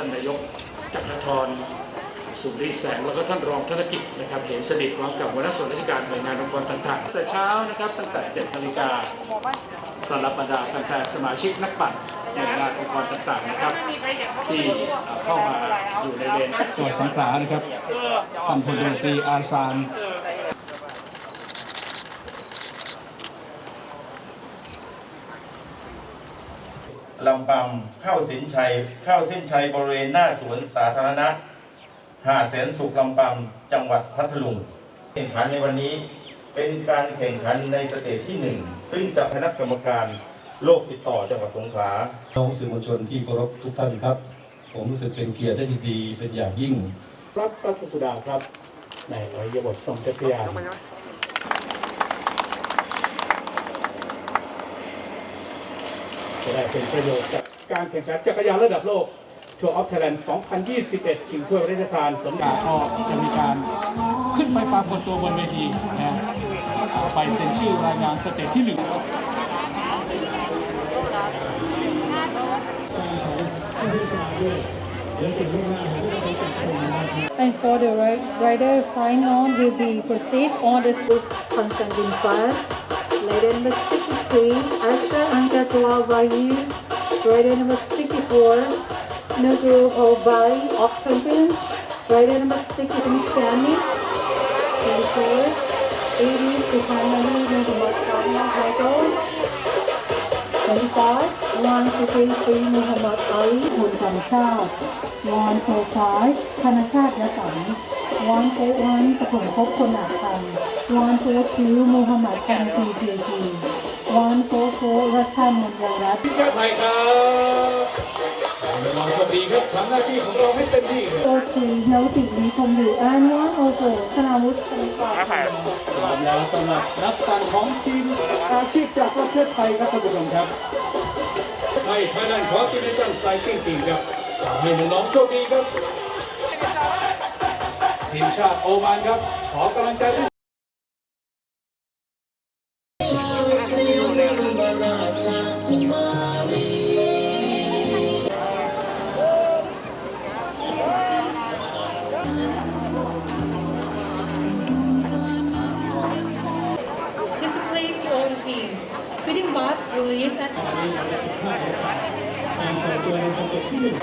านนายกจักรทรสุริแสงแล้วก็ท่านรองธนกิจนะครับเหมสนิทพร้อมกับหัวหน้าส่วนราชการหน่วยงานองค์กรต่างๆตั้งแต่เช้านะครับตั้งแต่7นาฬิกาต้อนรับบรรดาแฟนๆสมาชิกนักปั่นหน่วยงานองค์กรต่างๆนะครับ ที่เข้ามาอยู่ในเลนจังหวัดสงขลานะครับท่านพลตำรวจตรีอาซาน ลำปำเข้าสินชัย เข้าเส้นชัยบริเวณหน้าสวนสาธารณะ หาดแสนสุขลำปำจังหวัดพัทลุงแข่งขันในวันนี้เป็นการแข่งขันในสเตจที่หนึ่งซึ่งจะคณะกรรมการโรคติดต่อจังหวัดสงขลาน้องสื่อมวลชนที่เคารพทุกท่านครับ ผมรู้สึกเป็นเกียรติและยินดีเป็นอย่างยิ่ง รับรัชสุดาครับในอริยบททรงจักรยา จะได้เป็นประโยชน์จากการแข่งขันจักรยานระดับโลกทัวร์ออฟไทยแลนด์ 2021 ชิงถ้วยพระราชทานสมเด็จก็จะมีการขึ้นไปปรากฏตัวบนเวทีนะเอาไปเซ็นชื่อรายงานสเตจที่หนึ่ง And for the ri- rider sign on will be proceed on the Constantine Class, Later number 63, Esther Antatwa Vayu. Rider number 64, Nuguru Obari of Champions. Rider number 67, Sammy. 24, 80, Suhanani Muhammad Haikal. 25, 153, Muhammad Ali Hun Khan Shah. 145, Khanashat Yasan. ชาติยสัน141ปฐมภพคนอาคัน142มูฮัมหมัดคันทีพีที144รัชชานนท์ยังรัตน์ชาติไทยครับระวังคนดีครับทำหน้าที่ของเราให้เต็มที่เลยโอทีเนวติลีคมอยู่แอนวันโอโหธนาวุฒิธนกรพร้อมแล้วสำหรับนักปั่นของทีมอาชีพจากประเทศไทยครับท่านผู้ชมครับให้ทางด้านของทีมตั้งไซคลิงทีมครับให้น้องๆโชคดีครับทีม ชาติโอมานครับ ขอกำลังใจที่ Just please to all the team. Fitting bus will leave at การเปิดตัวในสเต็ปที่หนึ่ง